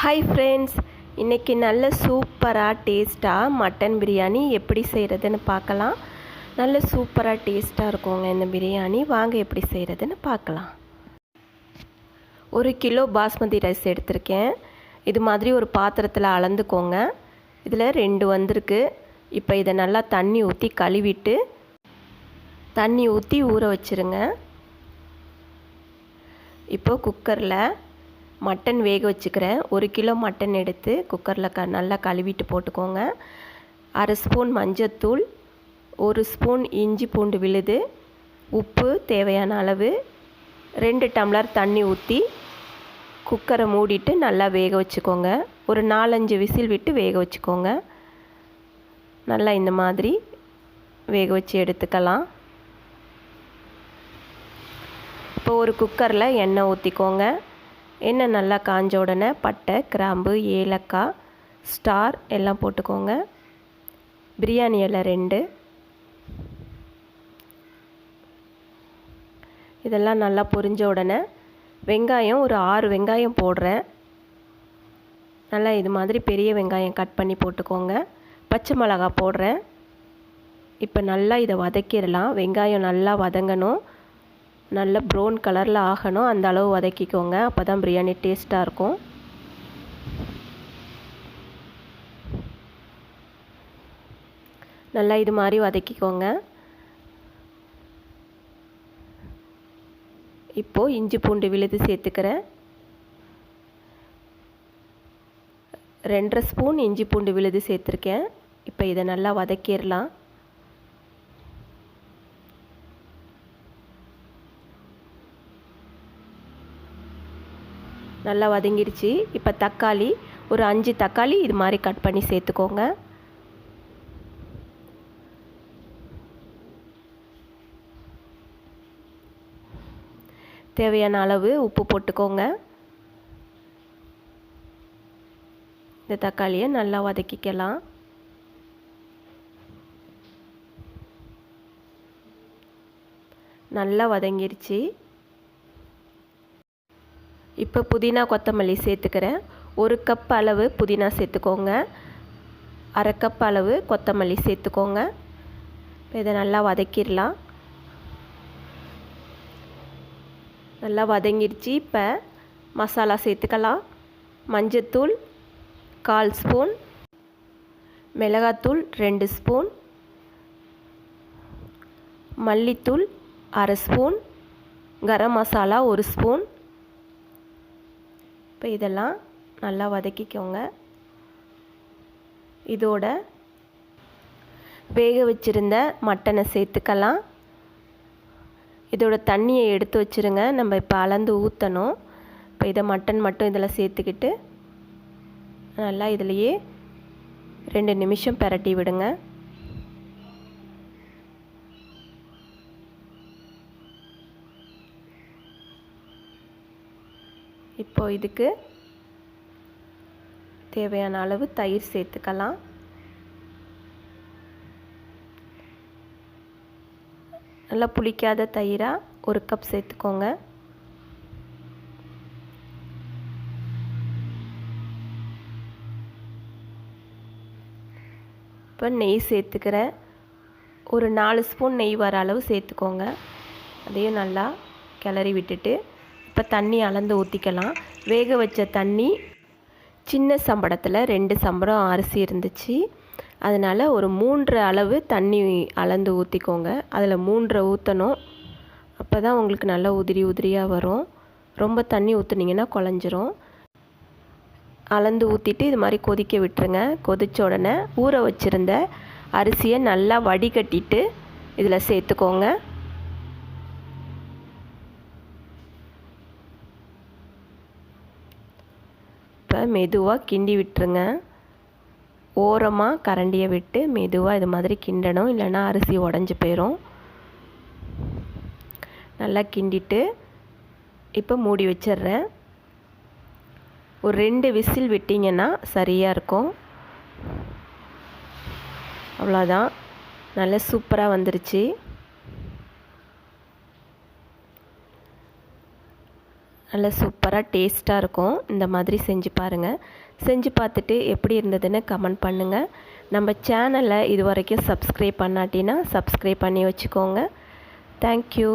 Hi friends இன்றைக்கி நல்ல சூப்பராக டேஸ்ட்டாக மட்டன் பிரியாணி எப்படி செய்கிறதுன்னு பார்க்கலாம். நல்ல சூப்பராக டேஸ்ட்டாக இருக்குங்க இந்த பிரியாணி. வாங்க எப்படி செய்கிறதுன்னு பார்க்கலாம். ஒரு கிலோ பாஸ்மதி ரைஸ் எடுத்திருக்கேன். இது மாதிரி ஒரு பாத்திரத்தில் அளந்துக்கோங்க. இதில் ரெண்டு வந்திருக்கு. இப்போ இதை நல்லா தண்ணி ஊற்றி கழுவிட்டு தண்ணி ஊற்றி ஊற வச்சுருங்க. இப்போ குக்கரில் மட்டன் வேக வச்சுக்கிறேன். ஒரு கிலோ மட்டன் எடுத்து குக்கரில் க நல்லா கழுவிட்டு போட்டுக்கோங்க. அரை ஸ்பூன் மஞ்சத்தூள் ஒரு ஸ்பூன் இஞ்சி பூண்டு விழுது உப்பு தேவையான அளவு ரெண்டு டம்ளர் தண்ணி ஊற்றி குக்கரை மூடிட்டு நல்லா வேக வச்சுக்கோங்க. ஒரு நாலஞ்சு விசில் விட்டு வேக வச்சுக்கோங்க. நல்லா இந்த மாதிரி வேக வச்சு எடுத்துக்கலாம். இப்போ ஒரு குக்கரில் எண்ணெய் ஊற்றிக்கோங்க எண்ணெய் நல்லா காஞ்ச உடனே பட்டை கிராம்பு ஏலக்காய் ஸ்டார் எல்லாம் போட்டுக்கோங்க. பிரியாணி இலை ரெண்டு. இதெல்லாம் நல்லா பொரிஞ்ச உடனே வெங்காயம் ஒரு ஆறு வெங்காயம் போடுறேன். நல்லா இது மாதிரி பெரிய வெங்காயம் கட் பண்ணி போட்டுக்கோங்க. பச்சை மிளகா போடுறேன். இப்போ நல்லா இதை வதக்கிடலாம். வெங்காயம் நல்லா வதங்கணும். நல்ல ப்ரௌன் கலரில் ஆகணும். அந்த அளவு வதக்கிக்கோங்க. அப்போ தான் பிரியாணி டேஸ்ட்டாக இருக்கும். நல்லா இது மாதிரி வதக்கிக்கோங்க. இப்போது இஞ்சி பூண்டு விழுது சேர்த்துக்கிறேன். ரெண்டரை ஸ்பூன் இஞ்சி பூண்டு விழுது சேர்த்துருக்கேன். இப்போ இதை நல்லா வதக்கிடலாம். நல்லா வதங்கிடுச்சு இப்போ தக்காளி ஒரு அஞ்சு தக்காளி இது மாதிரி கட் பண்ணி சேர்த்துக்கோங்க. தேவையான அளவு உப்பு போட்டுக்கோங்க. இந்த தக்காளியை நல்லா வதக்கிக்கலாம். நல்லா வதங்கிருச்சு. இப்போ புதினா கொத்தமல்லி சேர்த்துக்கிறேன். ஒரு கப் அளவு புதினா சேர்த்துக்கோங்க. அரை கப் அளவு கொத்தமல்லி சேர்த்துக்கோங்க. இதை நல்லா வதக்கிடலாம். நல்லா வதங்கிடுச்சு. இப்போ மசாலா சேர்த்துக்கலாம். மஞ்சத்தூள் கால் ஸ்பூன். மிளகாத்தூள் ரெண்டு ஸ்பூன். மல்லித்தூள் அரை ஸ்பூன். கரம் மசாலா ஒரு ஸ்பூன். இப்போ இதெல்லாம் நல்லா வதக்கிக்கோங்க. இதோட வேக வச்சுருந்த மட்டனை சேர்த்துக்கலாம். இதோட தண்ணியை எடுத்து வச்சுருங்க. நம்ம இப்போ அளந்து ஊற்றணும் இப்போ இதை மட்டன் மட்டும் இதில் சேர்த்துக்கிட்டு நல்லா இதுலேயே ரெண்டு நிமிஷம் பரட்டி விடுங்க. இப்போ இதுக்கு தேவையான அளவு தயிர் சேர்த்துக்கலாம். நல்லா புளிக்காத தயிராக ஒரு கப் சேர்த்துக்கோங்க. இப்போ நெய் சேர்த்துக்கிறேன். ஒரு நாலு ஸ்பூன் நெய் வர அளவு சேர்த்துக்கோங்க. அதையும் நல்லா கிளறி விட்டுட்டு இப்போ தண்ணி அளந்து ஊற்றிக்கலாம் வேக வச்ச தண்ணி சின்ன சம்படத்தில் ரெண்டு சம்படம் அரிசி இருந்துச்சு. அதனால் ஒரு மூன்று அளவு தண்ணி அளந்து ஊற்றிக்கோங்க அதில் மூன்றை ஊற்றணும் அப்போ தான் உங்களுக்கு நல்லா உதிரி உதிரியாக வரும். ரொம்ப தண்ணி ஊற்றுனீங்கன்னா குழஞ்சிரும். அளந்து ஊற்றிட்டு இது மாதிரி கொதிக்க விட்டுருங்க. கொதித்த உடனே ஊற வச்சுருந்த அரிசியை நல்லா வடிகட்டிட்டு இதில் சேர்த்துக்கோங்க. இப்போ மெதுவாக கிண்டி விட்டுருங்க. ஓரமாக கரண்டியை விட்டு மெதுவாக இது மாதிரி கிண்டணும். இல்லைன்னா அரிசி உடஞ்சி போயிடும் நல்லா கிண்டிட்டு இப்போ மூடி வச்சிடுறேன் ஒரு ரெண்டு விசில் விட்டிங்கன்னா சரியாக இருக்கும். அவ்வளோதான் நல்லா சூப்பராக வந்துருச்சு. நல்லா சூப்பராக டேஸ்ட்டாக இருக்கும். இந்த மாதிரி செஞ்சு பாருங்கள் செஞ்சு பார்த்துட்டு எப்படி இருந்ததுன்னு கமெண்ட் பண்ணுங்கள் நம்ம சேனலை இது வரைக்கும் சப்ஸ்கிரைப் பண்ணாட்டினா சப்ஸ்கிரைப் பண்ணி வச்சுக்கோங்க. தேங்க்யூ